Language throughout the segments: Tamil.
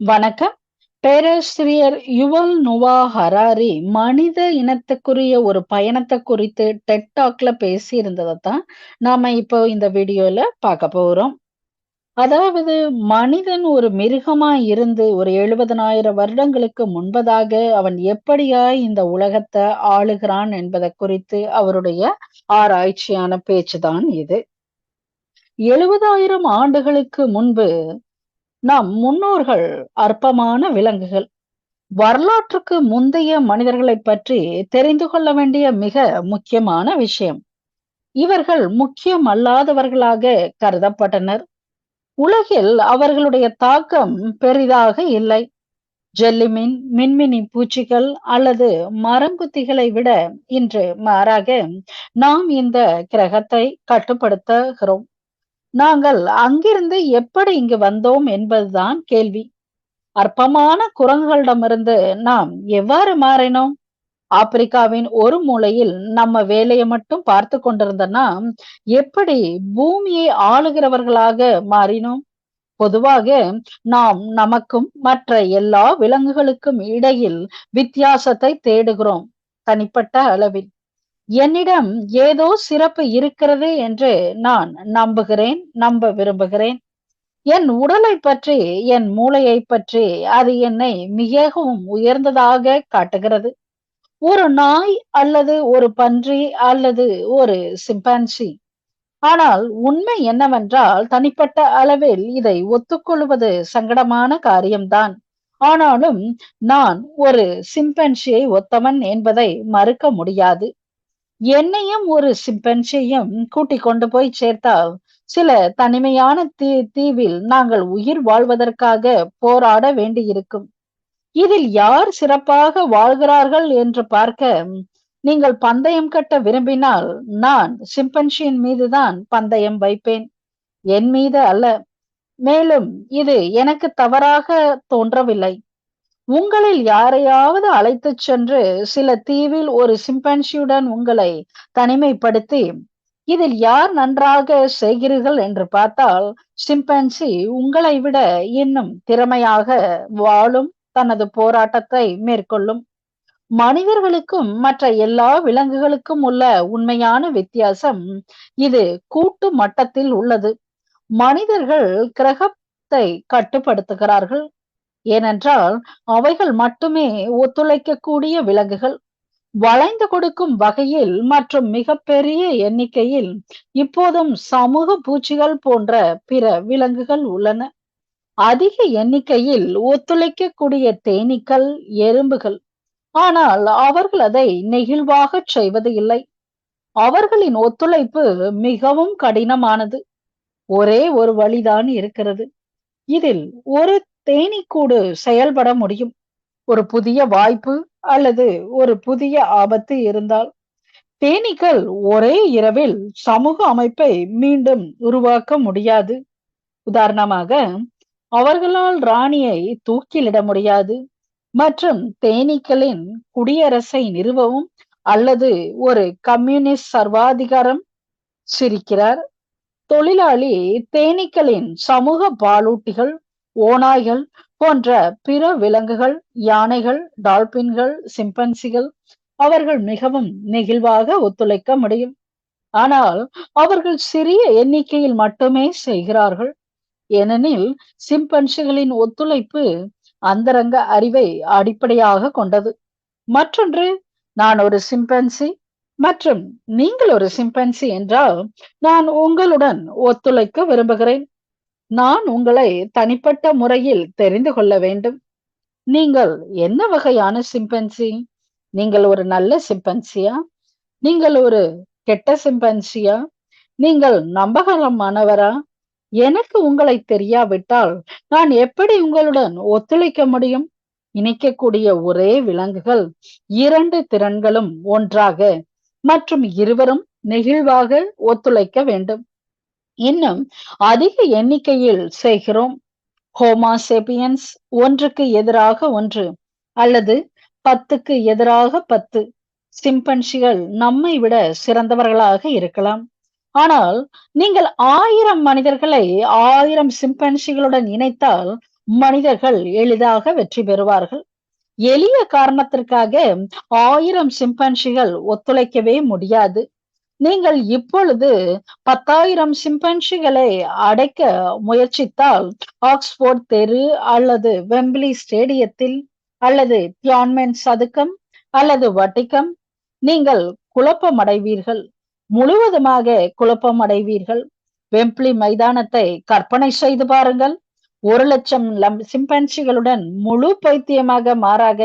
வணக்கம். பேராசிரியர் யுவல் நுவா ஹராரி மனித இனத்துக்குரிய ஒரு பயணத்தை குறித்து டெக்டாக்ல டாக்ல தான், நாம இப்போ இந்த வீடியோல பார்க்க போறோம். அதாவது மனிதன் ஒரு மிருகமா இருந்து ஒரு 70,000 வருடங்களுக்கு முன்பதாக அவன் எப்படியாய் இந்த உலகத்தை ஆளுகிறான் என்பதை குறித்து அவருடைய ஆராய்ச்சியான பேச்சு தான் இது. 70,000 ஆண்டுகளுக்கு முன்பு நம் முன்னோர்கள் அற்பமான விலங்குகள். வரலாற்றுக்கு முந்தைய மனிதர்களைப் பற்றி தெரிந்து கொள்ள வேண்டிய மிக முக்கியமான விஷயம். இவர்கள் முக்கியம் அல்லாதவர்களாக கருதப்பட்டனர். உலகில் அவர்களுடைய தாக்கம் பெரிதாக இல்லை. ஜெல்லிமீன், மின்மினி பூச்சிகள் அல்லது மரங்குத்திகளை விட இன்று மாறாக நாம் இந்த கிரகத்தை கட்டுப்படுத்துகிறோம். நாங்கள் அங்கிருந்து எப்படி இங்கு வந்தோம் என்பதுதான் கேள்வி. அற்பமான குரங்குகளிடமிருந்து நாம் எவ்வாறு மாறினோம்? ஆப்பிரிக்காவின் ஒரு மூலையில் நம்ம வேலையை மட்டும் பார்த்து கொண்டிருந்த நாம், எப்படி பூமியை ஆளுகிறவர்களாக மாறினோம்? பொதுவாக நாம் நமக்கும் மற்ற எல்லா விலங்குகளுக்கும் இடையில் வித்தியாசத்தை தேடுகிறோம், தனிப்பட்ட அளவில். என்னிடம் ஏதோ சிறப்பு இருக்கிறது என்று நான் நம்புகிறேன், நம்ப விரும்புகிறேன். என் உடலைப் பற்றி, என் மூளையை பற்றி அது என்னை மிகவும் உயர்ந்ததாக காட்டுகிறது. ஒரு நாய் அல்லது ஒரு பன்றி அல்லது ஒரு சிம்பான்சி. ஆனால் உண்மை என்னவென்றால், தனிப்பட்ட அளவில் இதை ஒத்துக்கொள்வது சங்கடமான காரியம்தான். ஆனாலும் நான் ஒரு சிம்பன்சியை ஒத்தவன் என்பதை மறுக்க முடியாது. என்னையும் ஒரு சிம்பன்சியையும் கூட்டிக் கொண்டு போய் சேர்த்தால், சில தனிமையான தீ தீவில் நாங்கள் உயிர் வாழ்வதற்காக போராட வேண்டியிருக்கும். இதில் யார் சிறப்பாக வாழ்கிறார்கள் என்று பார்க்க, நீங்கள் பந்தயம் கட்ட விரும்பினால், நான் சிம்பன்ஷியின் மீதுதான் பந்தயம் வைப்பேன். என் மீது அல்ல. மேலும் இது எனக்கு தவறாக தோன்றவில்லை. உங்களில் யாரையாவது அழைத்துச் சென்று சில தீவில் ஒரு சிம்பன்சியுடன் உங்களை தனிமைப்படுத்தி, இதில் யார் நன்றாக செய்கிறீர்கள் என்று பார்த்தால், சிம்பன்சி உங்களை விட இன்னும் திறமையாக வாழும் தனது போராட்டத்தை மேற்கொள்ளும். மனிதர்களுக்கும் மற்ற எல்லா விலங்குகளுக்கும் உள்ள உண்மையான வித்தியாசம், இது கூட்டு மட்டத்தில் உள்ளது. மனிதர்கள் கிரகத்தை கட்டுப்படுத்துகிறார்கள். ஏனென்றால் அவைகள் மட்டுமே ஒத்துழைக்கக்கூடிய விலங்குகள். வளைந்து கொடுக்கும் வகையில் மற்றும் மிகப்பெரிய எண்ணிக்கையில் இப்போதும் சமூக பூச்சிகள் போன்ற பிற விலங்குகள் உள்ளன. அதிக எண்ணிக்கையில் ஒத்துழைக்கக்கூடிய தேனீக்கள், எறும்புகள். ஆனால் அவர்கள் அதை நெகிழ்வாகச் செய்வது இல்லை. அவர்களின் ஒத்துழைப்பு மிகவும் கடினமானது. ஒரே ஒரு வழிதான் இருக்கிறது. இதில் ஒரு தேனீக்கூடு செயல்பட முடியும். ஒரு புதிய வாய்ப்பு அல்லது ஒரு புதிய ஆபத்து இருந்தால். தேனீக்கள் ஒரே இரவில் சமூக அமைப்பை மீண்டும் உருவாக்க முடியாது. உதாரணமாக, அவர்களால் ராணியை தூக்கிலிட முடியாது மற்றும் தேனீக்களின் குடியரசை நிறுவவும் அல்லது ஒரு கம்யூனிஸ்ட் சர்வாதிகாரம் சிரிக்கிறார். தொழிலாளி தேனீக்களின் சமூக பாலூட்டிகள், ஓநாய்கள் போன்ற பிற விலங்குகள், யானைகள், டால்பின்கள், சிம்பன்சிகள் அவர்கள் மிகவும் நெகிழ்வாக ஒத்துழைக்க முடியும். ஆனால் அவர்கள் சிறிய எண்ணிக்கையில் மட்டுமே செய்கிறார்கள். ஏனெனில் சிம்பன்சிகளின் ஒத்துழைப்பு அந்தரங்க அறிவை அடிப்படையாகக் கொண்டது. மற்றொன்று, நான் ஒரு சிம்பன்சி மற்றும் நீங்கள் ஒரு சிம்பன்சி என்றால், நான் உங்களுடன் ஒத்துழைக்க விரும்புகிறேன். நான் உங்களை தனிப்பட்ட முறையில் தெரிந்து கொள்ள வேண்டும். நீங்கள் என்ன வகையான சிம்பன்சி? நீங்கள் ஒரு நல்ல சிம்பன்சியா? நீங்கள் ஒரு கெட்ட சிம்பன்சியா? நீங்கள் நம்பகரமானவரா எனக்கு உங்களை தெரியாவிட்டால், நான் எப்படி உங்களுடன் ஒத்துழைக்க முடியும்? இணைக்கக்கூடிய ஒரே விலங்குகள், இரண்டு திறன்களும் ஒன்றாக மற்றும் இருவரும் நெகிழ்வாக ஒத்துழைக்க வேண்டும். இன்னும் அதிக எண்ணிக்கையில் செய்கிறோம். ஹோமாசேபியன்ஸ் ஒன்றுக்கு எதிராக ஒன்று அல்லது பத்துக்கு எதிராக பத்து. சிம்பன்சிகள் நம்மை விட சிறந்தவர்களாக இருக்கலாம். ஆனால் நீங்கள் ஆயிரம் மனிதர்களை ஆயிரம் சிம்பன்சிகளுடன் இணைத்தால் மனிதர்கள் எளிதாக வெற்றி பெறுவார்கள் எளிய காரணத்திற்காக ஆயிரம் சிம்பன்சிகள் ஒத்துழைக்கவே முடியாது நீங்கள் இப்பொழுது பத்தாயிரம் சிம்பன்சிகளை அடைக்க முயற்சித்தால் ஆக்ஸ்போர்ட் தெரு அல்லது வெம்பிளி ஸ்டேடியத்தில் அல்லது தியான்மென் சதுக்கம் அல்லது வட்டிக்கம் நீங்கள் குழப்பமடைவீர்கள். முழுவதுமாக குழப்பமடைவீர்கள். வெம்பிளி மைதானத்தை கற்பனை செய்து பாருங்கள். ஒரு லட்சம் சிம்பன்சிகளுடன் முழு பைத்தியமாக மாறாக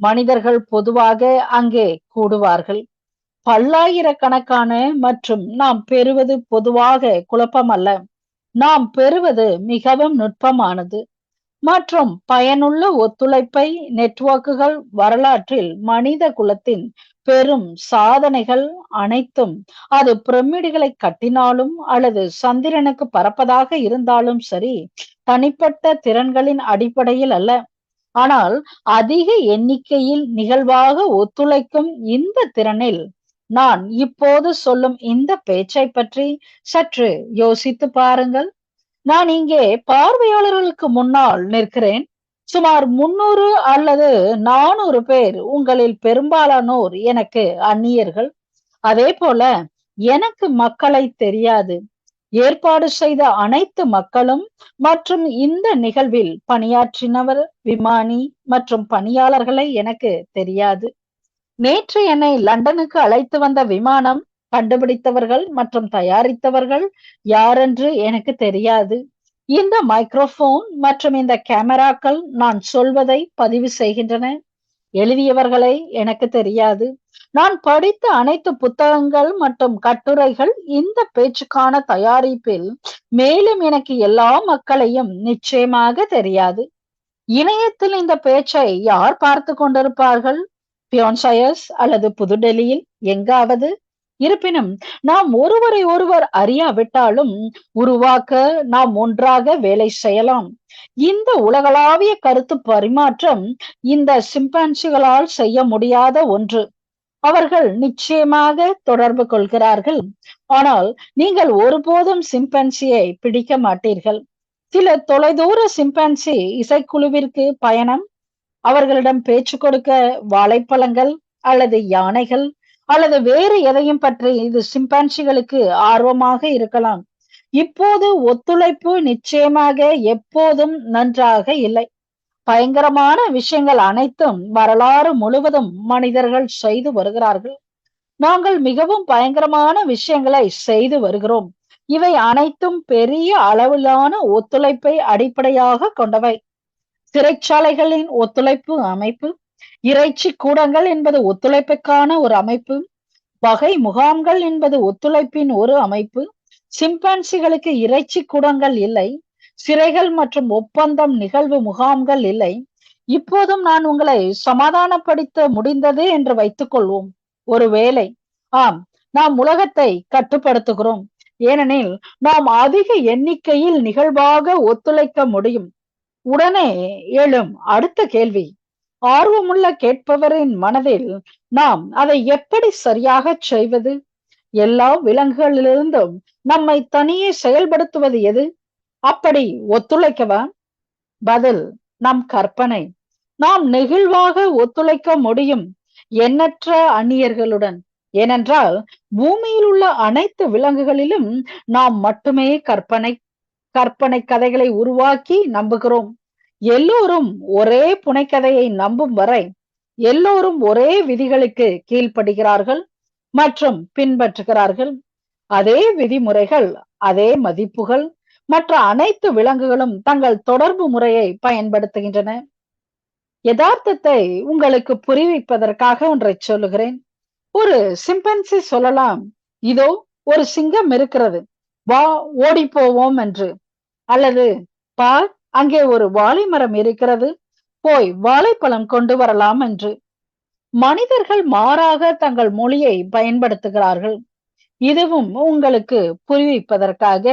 மனிதர்கள் பொதுவாக அங்கே கூடுவார்கள். பல்லாயிரக்கணக்கான மற்றும் நாம் பெறுவது பொதுவாக குழப்பம் அல்ல நாம் பெறுவது மிகவும் நுட்பமானது. மற்றும் பயனுள்ள ஒத்துழைப்பை நெட்வொர்க்குகள் வரலாற்றில் மனித குலத்தின் பெரும் சாதனைகள் அனைத்தும் அது பிரமிடுகளை கட்டினாலும் அல்லது சந்திரனுக்கு பறப்பதாக இருந்தாலும் சரி தனிப்பட்ட திறன்களின் அடிப்படையில் அல்ல. ஆனால் அதிக எண்ணிக்கையில் நிகழ்வாக ஒத்துழைக்கும் இந்த திறனில் நான் இப்போது சொல்லும் இந்த பேச்சை பற்றி சற்று யோசித்து பாருங்கள். நான் இங்கே பார்வையாளர்களுக்கு முன்னால் நிற்கிறேன். சுமார் முன்னூறு அல்லது நானூறு பேர் உங்களில் பெரும்பாலானோர் எனக்கு அந்நியர்கள். அதே போல எனக்கு மக்களை தெரியாது. ஏற்பாடு செய்த அனைத்து மக்களும் மற்றும் இந்த நிகழ்வில் பணியாற்றினவர் விமானி மற்றும் பணியாளர்களை எனக்கு தெரியாது. நேற்று என்னை லண்டனுக்கு அழைத்து வந்த விமானம் கண்டுபிடித்தவர்கள் மற்றும் தயாரித்தவர்கள் யாரென்று எனக்கு தெரியாது. இந்த மைக்ரோபோன் மற்றும் இந்த கேமராக்கள் நான் சொல்வதை பதிவு செய்கின்றன. எழுதியவர்களை எனக்கு தெரியாது. நான் படித்த அனைத்து புத்தகங்கள் மற்றும் கட்டுரைகள் இந்த பேச்சுக்கான தயாரிப்பில் மேலும் எனக்கு எல்லா மக்களையும் நிச்சயமாக தெரியாது. இணையத்தில் இந்த பேச்சை யார் பார்த்து கொண்டிருப்பார்கள்? பியோன்சயர்ஸ் அல்லது புதுடெல்லியில் எங்காவது? இருப்பினும் நாம் ஒருவரை ஒருவர் அறியாவிட்டாலும் உருவாக்க நாம் ஒன்றாக வேலை செய்யலாம். இந்த உலகளாவிய கருத்து பரிமாற்றம் இந்த சிம்பான்சிகளால் செய்ய முடியாத ஒன்று. அவர்கள் நிச்சயமாக தொடர்பு கொள்கிறார்கள். ஆனால் நீங்கள் ஒருபோதும் சிம்பன்சியை பிடிக்க மாட்டீர்கள். சில தொலைதூர சிம்பன்சி இசைக்குழுவிற்கு பயணம் அவர்களிடம் பேச்சு கொடுக்க வாழைப்பழங்கள் அல்லது யானைகள் அல்லது வேறு எதையும் பற்றி இது சிம்பான்சிகளுக்கு ஆர்வமாக இருக்கலாம். இப்போது ஒத்துழைப்பு நிச்சயமாக எப்போதும் நன்றாக இல்லை. பயங்கரமான விஷயங்கள் அனைத்தும் வரலாறு முழுவதும் மனிதர்கள் செய்து வருகிறார்கள். நாங்கள் மிகவும் பயங்கரமான விஷயங்களை செய்து வருகிறோம். இவை அனைத்தும் பெரிய அளவிலான ஒத்துழைப்பை அடிப்படையாக கொண்டவை. சிறைச்சாலைகளின் ஒத்துழைப்பு அமைப்பு இறைச்சி கூடங்கள் என்பது ஒத்துழைப்புக்கான ஒரு அமைப்பு வகை முகாம்கள் என்பது ஒத்துழைப்பின் ஒரு அமைப்பு சிம்பான்சிகளுக்கு இறைச்சி கூடங்கள் இல்லை சிறைகள் மற்றும் ஒப்பந்தம் நிகழ்வு முகாம்கள் இல்லை. இப்போதும் நான் உங்களை சமாதானப்படுத்த முடிந்தது என்று வைத்துக் கொள்வோம். ஒருவேளை ஆம் நாம் உலகத்தை கட்டுப்படுத்துகிறோம். ஏனெனில் நாம் அதிக எண்ணிக்கையில் நிகழ்வாக ஒத்துழைக்க முடியும். உடனே எழும் அடுத்த கேள்வி. ஆர்வமுள்ள கேட்பவரின் மனதில் நாம் அதை எப்படி சரியாக செய்வது? எல்லா விலங்குகளிலிருந்தும் நம்மை தனியே செயல்படுத்துவது எது? அப்படி ஒத்துழைக்கவா? பதில் நம் கற்பனை. நாம் நெகிழ்வாக ஒத்துழைக்க முடியும் எண்ணற்ற அந்நியர்களுடன். ஏனென்றால் பூமியில் உள்ள அனைத்து விலங்குகளிலும் நாம் மட்டுமே கற்பனை கற்பனை கதைகளை உருவாக்கி நம்புகிறோம். எல்லோரும் ஒரே புனைக்கதையை நம்பும் வரை எல்லோரும் ஒரே விதிகளுக்கு கீழ்ப்படுகிறார்கள் மற்றும் பின்பற்றுகிறார்கள். அதே விதிமுறைகள் அதே மதிப்புகள் மற்ற அனைத்து விலங்குகளும் தங்கள் தொடர்பு முறையை பயன்படுத்துகின்றன. யதார்த்தத்தை உங்களுக்கு புரிவிப்பதற்காக ஒன்றை சொல்லுகிறேன். ஒரு சிம்பன்சி சொல்லலாம். இதோ ஒரு சிங்கம் இருக்கிறது. வா ஓடி போவோம் என்று. அல்லது பார் அங்கே ஒரு வாழை மரம் இருக்கிறது. போய் வாழைப்பழம் கொண்டு வரலாம் என்று. மனிதர்கள் மாறாக தங்கள் மொழியை பயன்படுத்துகிறார்கள். இதுவும் உங்களுக்கு புரிவிப்பதற்காக.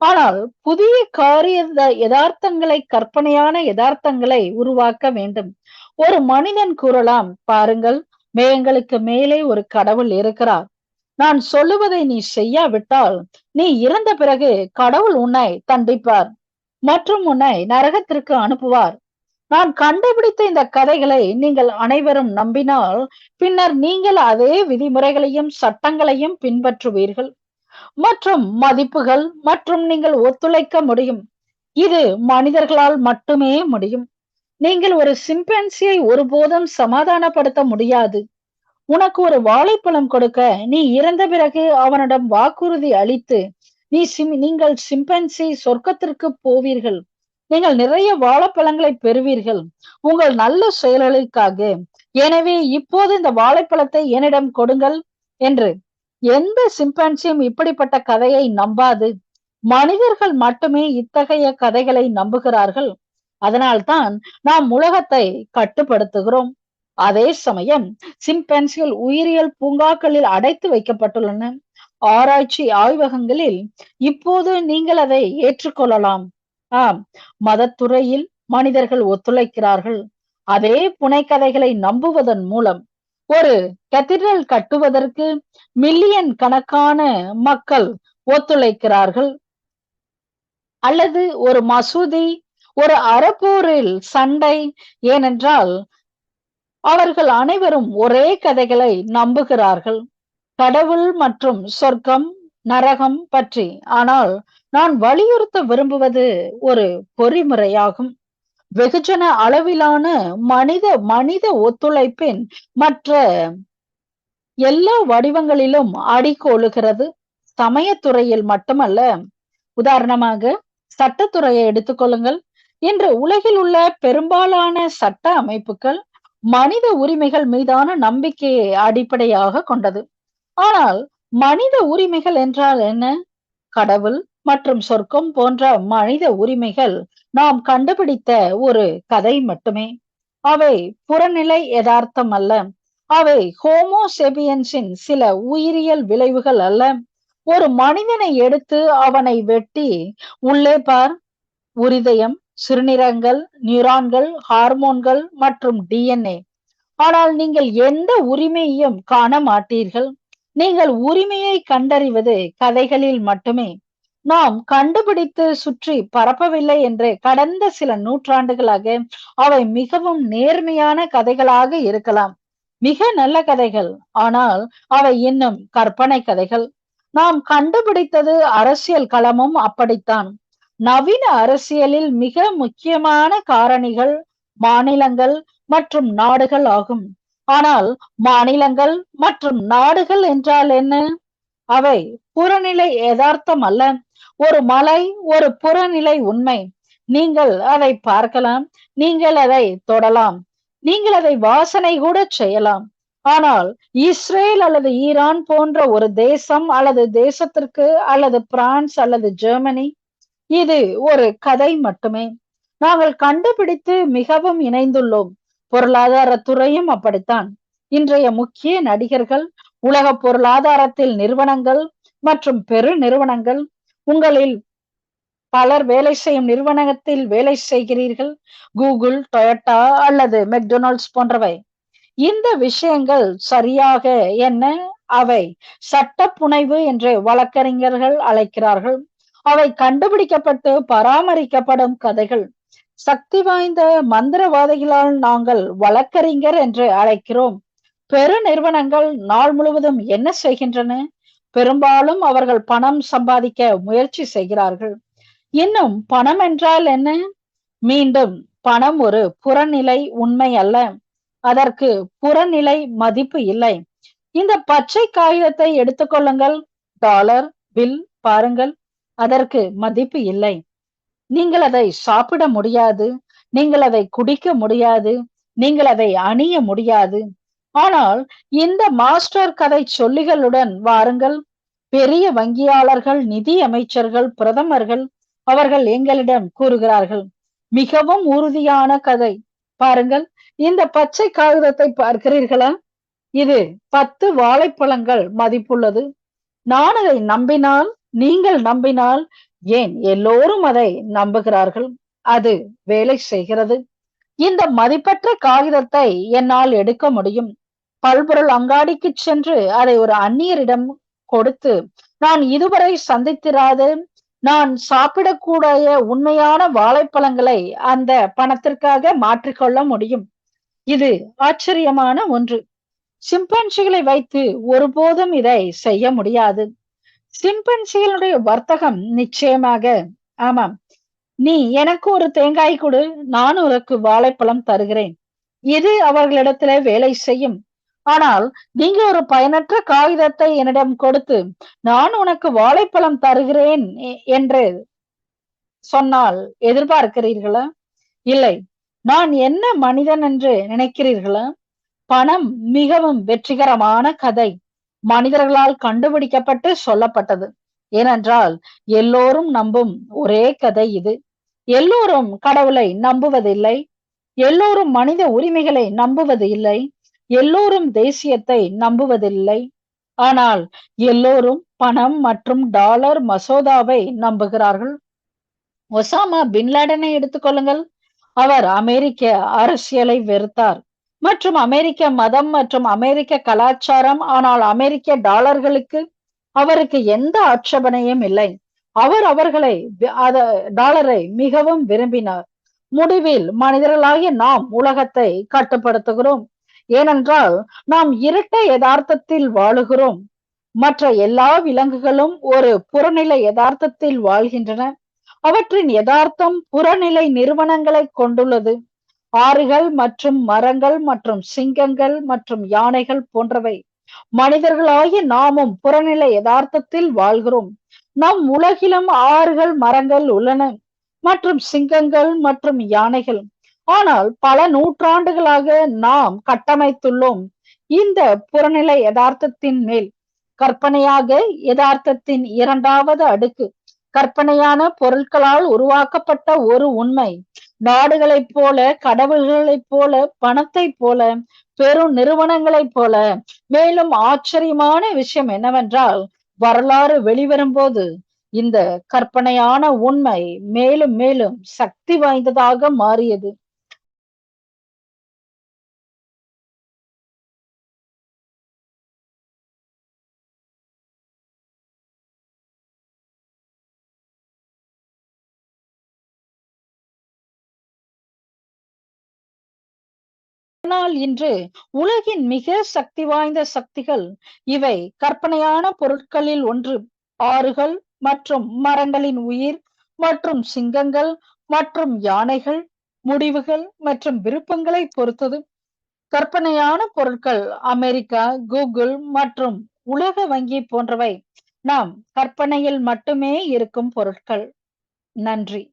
ஆனால் புதிய காரிய யதார்த்தங்களை கற்பனையான யதார்த்தங்களை உருவாக்க வேண்டும். ஒரு மனிதன் கூறலாம் பாருங்கள் மேகங்களுக்கு மேலே ஒரு கடவுள் இருக்கிறார். நான் சொல்லுவதை நீ செய்யாவிட்டால் நீ இறந்த பிறகு கடவுள் உன்னை தண்டிப்பார் மற்றும் உன்னை நரகத்திற்கு அனுப்புவார். நான் கண்டுபிடித்த இந்த கதைகளை நீங்கள் அனைவரும் நம்பினால் பின்னர் நீங்கள் அதே விதிமுறைகளையும் சட்டங்களையும் பின்பற்றுவீர்கள். மற்றும் மதிப்புகள் மற்றும் நீங்கள் ஒத்துழைக்க முடியும். இது மனிதர்களால் மட்டுமே முடியும். நீங்கள் ஒரு சிம்பன்சியை ஒருபோதும் சமாதானப்படுத்த முடியாது. உனக்கு ஒரு வாழைப்பழம் கொடுக்க நீ இறந்த பிறகு அவனிடம் வாக்குறுதி அளித்து நீ சிம் நீங்கள் சிம்பன்சி சொர்க்கத்திற்கு போவீர்கள். நீங்கள் நிறைய வாழைப்பழங்களை பெறுவீர்கள். உங்கள் நல்ல செயல்களுக்காக. எனவே இப்போது இந்த வாழைப்பழத்தை என்னிடம் கொடுங்கள் என்று. எந்த சிம்பன்சியும் இப்படிப்பட்ட கதையை நம்பாது. மனிதர்கள் மட்டுமே இத்தகைய கதைகளை நம்புகிறார்கள். அதனால்தான் நாம் உலகத்தை கட்டுப்படுத்துகிறோம். அதே சமயம் சிம்பன்சிகள் உயிரியல் பூங்காக்களில் அடைத்து வைக்கப்பட்டுள்ளன. ஆராய்ச்சி ஆய்வகங்களில் இப்போது நீங்கள் அதை ஏற்றுக்கொள்ளலாம். ஆம் மதத்துறையில் மனிதர்கள் ஒத்துழைக்கிறார்கள். அதே புனைக்கதைகளை நம்புவதன் மூலம் ஒரு கத்தீட்ரல் கட்டுவதற்கு மில்லியன் கணக்கான மக்கள் ஒத்துழைக்கிறார்கள். அல்லது ஒரு மசூதி ஒரு அறப்போரில் சண்டை ஏனென்றால் அவர்கள் அனைவரும் ஒரே கதைகளை நம்புகிறார்கள். கடவுள் மற்றும் சொர்க்கம் நரகம் பற்றி. ஆனால் நான் வலியுறுத்த விரும்புவது ஒரு பொறிமுறையாகும். வெகுஜன அளவிலான மனித மனித ஒத்துழைப்பின் மற்ற எல்லா வடிவங்களிலும் அடிக்கோளுகிறது. சமயத்துறையில் மட்டுமல்ல. உதாரணமாக சட்டத்துறையை எடுத்துக்கொள்ளுங்கள். இன்று உலகில் உள்ள பெரும்பாலான சட்ட அமைப்புகள் மனித உரிமைகள் மீதான நம்பிக்கையை அடிப்படையாக கொண்டது. ஆனால் மனித உரிமைகள் என்றால் என்ன? கடவுள் மற்றும் சொர்க்கம் போன்ற மனித உரிமைகள் நாம் கண்டுபிடித்த ஒரு கதை மட்டுமே. அவை புறநிலை யதார்த்தம் அல்ல. அவை ஹோமோசெபியன்ஸின் சில உயிரியல் விளைவுகள் அல்ல. ஒரு மனிதனை எடுத்து அவனை வெட்டி உள்ளே பார். உரிதயம் சிறுநீரகங்கள் நியூரான்கள் ஹார்மோன்கள் மற்றும் டிஎன்ஏ ஆனால் நீங்கள் எந்த உரிமையையும் காண மாட்டீர்கள். நீங்கள் உரிமையை கண்டறிவது கதைகளில் மட்டுமே. நாம் கண்டுபிடித்து சுற்றி பரப்பவில்லை என்று கடந்த சில நூற்றாண்டுகளாக அவை மிகவும் நேர்மையான கதைகளாக இருக்கலாம். மிக நல்ல கதைகள் ஆனால் அவை இன்னும் கற்பனை கதைகள். நாம் கண்டுபிடித்தது அரசியல் களமும் அப்படித்தான். நவீன அரசியலில் மிக முக்கியமான காரணிகள் மாநிலங்கள் மற்றும் நாடுகள் ஆகும். ஆனால் மாநிலங்கள் மற்றும் நாடுகள் என்றால் என்ன? அவை புறநிலை யதார்த்தம் அல்ல. ஒரு மலை ஒரு புறநிலை உண்மை. நீங்கள் அதை பார்க்கலாம் நீங்கள் அதை தொடலாம் நீங்கள் அதை வாசனை கூட செய்யலாம். ஆனால் இஸ்ரேல் அல்லது ஈரான் போன்ற ஒரு தேசம் அல்லது தேசத்திற்கு அல்லது பிரான்ஸ் அல்லது ஜெர்மனி இது ஒரு கதை மட்டுமே. நாங்கள் கண்டுபிடித்து மிகவும் இணைந்துள்ளோம். பொருளாதார துறையும் அப்படித்தான். இன்றைய முக்கிய நடிகர்கள் உலக பொருளாதாரத்தில் நிறுவனங்கள் மற்றும் பெரு நிறுவனங்கள் உங்களில் பலர் வேலை செய்யும் நிறுவனத்தில் வேலை செய்கிறீர்கள். கூகுள் டொயோட்டா அல்லது மெக்டொனால்ட்ஸ் போன்றவை. இந்த விஷயங்கள் சரியாக என்ன? அவை சட்ட புனைவு என்று வழக்கறிஞர்கள் அழைக்கிறார்கள். அவை கண்டுபிடிக்கப்பட்டு பராமரிக்கப்படும் கதைகள். சக்தி வாய்ந்த மந்திரவாதிகளால் நாங்கள் வழக்கறிஞர் என்று அழைக்கிறோம். பெரு நிறுவனங்கள் நாள் முழுவதும் என்ன செய்கின்றன? பெரும்பாலும் அவர்கள் பணம் சம்பாதிக்க முயற்சி செய்கிறார்கள். இன்னும் பணம் என்றால் என்ன? மீண்டும் பணம் ஒரு புறநிலை உண்மை அல்ல. அதற்கு புறநிலை மதிப்பு இல்லை. இந்த பச்சை காகிதத்தை எடுத்துக்கொள்ளுங்கள் டாலர் பில் பாருங்கள். அதற்கு மதிப்பு இல்லை. நீங்கள் அதை சாப்பிட முடியாது நீங்கள் அதை குடிக்க முடியாது நீங்கள் அதை அணிய முடியாது. ஆனால் இந்த மாஸ்டர் கதை சொல்லிகளுடன் வாருங்கள். பெரிய வங்கியாளர்கள் நிதி அமைச்சர்கள் பிரதமர்கள் அவர்கள் எங்களிடம் கூறுகிறார்கள் மிகவும் உறுதியான கதை. பாருங்கள் இந்த பச்சை காகிதத்தை பார்க்கிறீர்களா? இது பத்து வாழைப்பழங்கள் மதிப்புள்ளது. நான் அதை நம்பினால் நீங்கள் நம்பினால் ஏன் எல்லோரும் அதை நம்புகிறார்கள்? அது வேலை செய்கிறது. இந்த மதிப்பற்ற காகிதத்தை என்னால் எடுக்க முடியும். பல்பொருள் அங்காடிக்கு சென்று அதை ஒரு அந்நியரிடம் கொடுத்து நான் இதுவரை சந்தித்திராத. நான் சாப்பிடக்கூடிய உண்மையான வாழைப்பழங்களை அந்த பணத்திற்காக மாற்றிக்கொள்ள முடியும். இது ஆச்சரியமான ஒன்று. சிம்பன்சிகளை வைத்து ஒருபோதும் இதை செய்ய முடியாது. சிம்பன்சிகளுடைய வர்த்தகம் நிச்சயமாக ஆமாம். நீ எனக்கு ஒரு தேங்காய் கொடு நான் உனக்கு வாழைப்பழம் தருகிறேன். இது அவர்களிடத்துல வேலை செய்யும். ஆனால் நீங்க ஒரு பயனற்ற காகிதத்தை என்னிடம் கொடுத்து நான் உனக்கு வாழைப்பழம் தருகிறேன் என்று சொன்னால் எதிர்பார்க்கிறீர்களா? இல்லை. நான் என்ன மனிதன் என்று நினைக்கிறீர்களா? பணம் மிகவும் வெற்றிகரமான கதை. மனிதர்களால் கண்டுபிடிக்கப்பட்டு சொல்லப்பட்டது. ஏனென்றால் எல்லோரும் நம்பும் ஒரே கதை இது. எல்லோரும் கடவுளை நம்புவதில்லை. எல்லோரும் மனித உரிமைகளை நம்புவது இல்லை எல்லோரும் தேசியத்தை நம்புவதில்லை. ஆனால் எல்லோரும் பணம் மற்றும் டாலர் மசோதாவை நம்புகிறார்கள். ஒசாமா பின்லாடனை எடுத்துக்கொள்ளுங்கள் அவர் அமெரிக்க அரசியலை வெறுத்தார். மற்றும் அமெரிக்க மதம் மற்றும் அமெரிக்க கலாச்சாரம் ஆனால் அமெரிக்க டாலர்களுக்கு அவருக்கு எந்த ஆட்சேபனையும் இல்லை. அவர் அவர்களை அத டாலரை மிகவும் விரும்பினார். முடிவில் மனிதர்களாகிய நாம் உலகத்தை கட்டுப்படுத்துகிறோம். ஏனென்றால் நாம் இரட்டை யதார்த்தத்தில் வாழுகிறோம். மற்ற எல்லா விலங்குகளும் ஒரு புறநிலை யதார்த்தத்தில் வாழ்கின்றன. அவற்றின் யதார்த்தம் புறநிலை நிறுவனங்களை கொண்டுள்ளது. ஆறுகள் மற்றும் மரங்கள் மற்றும் சிங்கங்கள் மற்றும் யானைகள் போன்றவை. மனிதர்களாகிய நாமும் புறநிலை யதார்த்தத்தில் வாழ்கிறோம். நம் உலகிலும் ஆறுகள் மரங்கள் உள்ளன மற்றும் சிங்கங்கள் மற்றும் யானைகள். ஆனால் பல நூற்றாண்டுகளாக நாம் கட்டமைத்துள்ளோம் இந்த புறநிலை யதார்த்தத்தின் மேல். கற்பனையாக யதார்த்தத்தின் இரண்டாவது அடுக்கு கற்பனையான பொருட்களால் உருவாக்கப்பட்ட ஒரு உண்மை. நாடுகளைப் போல கடவுள்களைப் போல பணத்தைப் போல பெரும் நிறுவனங்களைப் போல. மேலும் ஆச்சரியமான விஷயம் என்னவென்றால் வரலாறு வெளிவரும்போது இந்த கற்பனையான உண்மை மேலும் மேலும் சக்தி வாய்ந்ததாக மாறியது. ஆனால் இன்று உலகின் மிக சக்தி வாய்ந்த சக்திகள் இவை கற்பனையான பொருட்களில் ஒன்று. ஆறுகள் மற்றும் மரங்களின் உயிர் மற்றும் சிங்கங்கள் மற்றும் யானைகள் முடிவுகள் மற்றும் விருப்பங்களை பொறுத்தது. கற்பனையான பொருட்கள் அமெரிக்கா கூகுள் மற்றும் உலக வங்கி போன்றவை. நாம் கற்பனையில் மட்டுமே இருக்கும் பொருட்கள். நன்றி.